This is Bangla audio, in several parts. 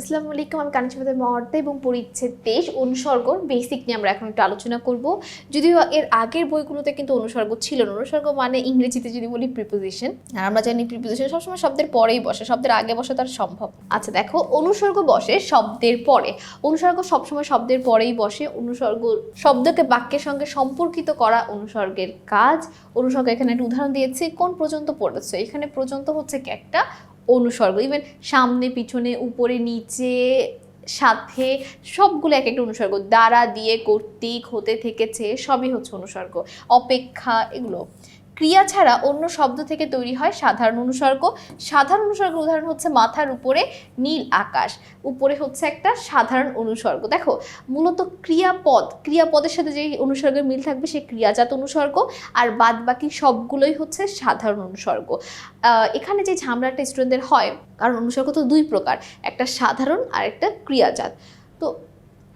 আসসালামু আলাইকুম, আমি কানিশপাতের মহর্তে এবং পরিচ্ছেদ তেইশ অনুসর্গ বেসিক নিয়ে আমরা এখন একটু আলোচনা করব। যদিও এর আগের বইগুলোতে কিন্তু অনুসর্গ ছিল না। অনুসর্গ মানে ইংরেজিতে যদি বলি প্রিপোজিশন আর আমরা জানি প্রিপোজিশন সবসময় শব্দের পরেই বসে, শব্দের আগে বসে তার সম্ভব আচ্ছা দেখো, অনুসর্গ বসে শব্দের পরে। অনুসর্গ সবসময় শব্দের পরেই বসে, অনুসর্গ শব্দকে বাক্যের সঙ্গে সম্পর্কিত করা অনুসর্গের কাজ। অনুসর্গ এখানে একটা উদাহরণ দিয়েছি, কোন পর্যন্ত পড়েছে? এখানে পর্যন্ত হচ্ছে কি একটা অনুসর্গ ইভেন সামনে, পিছনে, উপরে, নিচে, সাথে সবগুলো এক একটা অনুসর্গ, দ্বারা দিয়ে, কর্তৃক হতে, থেকেছে, সবই হচ্ছে অনুসর্গ। অপেক্ষা, এগুলো। ক্রিয়া ছাড়া অন্য শব্দ থেকে তৈরি হয় সাধারণ অনুসর্গ। সাধারণ অনুসর্গের উদাহরণ হচ্ছে মাথার উপরে নীল আকাশ, উপরে হচ্ছে একটা সাধারণ অনুসর্গ। দেখো, মূলত ক্রিয়াপদ, ক্রিয়াপদের সাথে যে অনুসর্গের মিল থাকবে সে ক্রিয়াজাত অনুসর্গ আর বাদ বাকি সবগুলোই হচ্ছে সাধারণ অনুসর্গ। এখানে যে ঝামেলাটা স্টুডেন্টদের হয়, কারণ অনুসর্গ তো দুই প্রকার, একটা সাধারণ আর একটা ক্রিয়াজাত। তো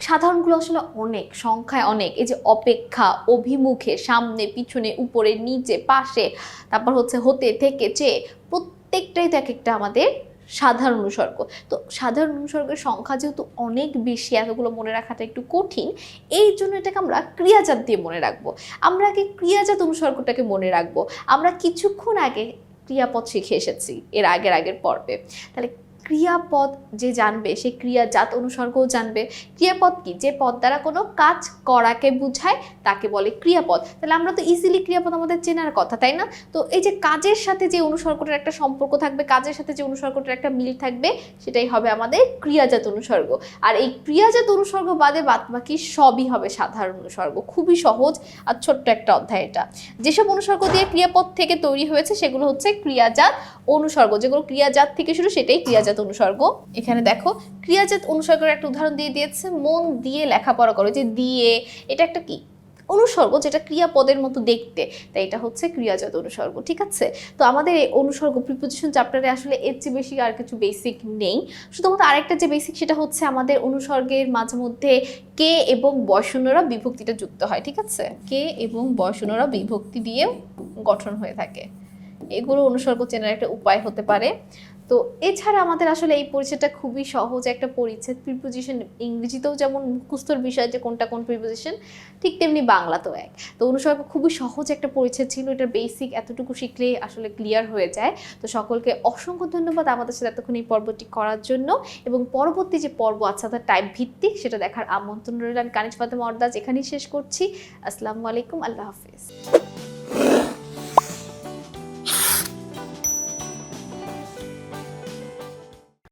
সাধারণগুলো আসলে অনেক, সংখ্যায় অনেক। এই যে অপেক্ষা, অভিমুখে, সামনে, পিছনে, উপরে, নিচে, পাশে, তারপর হচ্ছে হতে, থেকে চেয়ে প্রত্যেকটাই তো এক একটা আমাদের সাধারণ অনুসর্গ। তো সাধারণ অনুসর্গের সংখ্যা যেহেতু অনেক বেশি, এতগুলো মনে রাখাটা একটু কঠিন, এই জন্য এটাকে আমরা ক্রিয়াজাত দিয়ে মনে রাখব। আমরা আগে ক্রিয়াজাত অনুসর্গটাকে মনে রাখব। আমরা কিছুক্ষণ আগে ক্রিয়াপদ শিখে এসেছি, এর আগের আগের পর্বে। তাহলে ক্রিয়াপদ যে জানবে, সে ক্রিয়াজাত অনুসর্গও জানবে। ক্রিয়াপদ কি? যে পদ দ্বারা কোনো কাজ করাকে বুঝায়, তাকে বলে ক্রিয়াপদ। তাহলে আমরা তো ইজিলি ক্রিয়াপদ আমাদের চেনার কথা, তাই না? তো এই যে কাজের সাথে যে অনুসর্গটার একটা সম্পর্ক থাকবে, কাজের সাথে যে অনুসর্গটার একটা মিল থাকবে, সেটাই হবে আমাদের ক্রিয়াজাত অনুসর্গ। আর এই ক্রিয়াজাত অনুসর্গ বাদে বাদ বাকি সবই হবে সাধারণ অনুসর্গ। খুবই সহজ আর ছোট্ট একটা অধ্যায় এটা। যেসব অনুসর্গ দিয়ে ক্রিয়াপদ থেকে তৈরি হয়েছে, সেগুলো হচ্ছে ক্রিয়াজাত অনুসর্গ। যেগুলো ক্রিয়াজাত থেকে শুরু, সেটাই ক্রিয়াজাত অনুসর্গ। এখানে দেখো, ক্রিয়াজাত অনুসর্গের একটা উদাহরণ দিয়ে দিয়েছে, মন দিয়ে লেখাপড়া করো, যে দিয়ে, এটা একটা কি? অনুসর্গ যেটা ক্রিয়াপদের মতো দেখতে, তাই এটা হচ্ছে ক্রিয়াজাত অনুসর্গ, ঠিক আছে? তো আমাদের এই অনুসর্গ প্রিপোজিশন চ্যাপ্টারে আসলে এর চেয়ে বেশি আর কিছু বেসিক নেই। শুধুমাত্র আরেকটা যে বেসিক সেটা হচ্ছে আমাদের অনুসর্গের মাঝে মধ্যে কে এবং বয়শূন্যরা বিভক্তিটা যুক্ত হয়, ঠিক আছে? কে এবং বয়শূন্যরা বিভক্তি দিয়ে গঠন হয়ে থাকে। এগুলো অনুসর্গ চেনার একটা উপায় হতে পারে। তো এছাড়া আমাদের আসলে এই পরিচয়টা খুবই সহজ একটা পরিচ্ছেদ। প্রিপোজিশন ইংরেজিতেও যেমন মুখস্থর বিষয় যে কোনটা কোন প্রিপোজিশন ঠিক তেমনি বাংলাতেও এক। তো অনুসর্গ খুবই সহজ একটা পরিচ্ছেদ ছিল। এটার বেসিক এতটুকু শিখলেই আসলে ক্লিয়ার হয়ে যায়। তো সকলকে অসংখ্য ধন্যবাদ আমাদের সাথে এতক্ষণ এই পর্বটি করার জন্য। এবং পরবর্তী যে পর্ব আছে তার টাইপ ভিত্তিক, সেটা দেখার আমন্ত্রণ রইল। আমি কানিজ ফাতেমা অর্দাজ এখানেই শেষ করছি। আসসালামু আলাইকুম। আল্লাহ হাফিজ।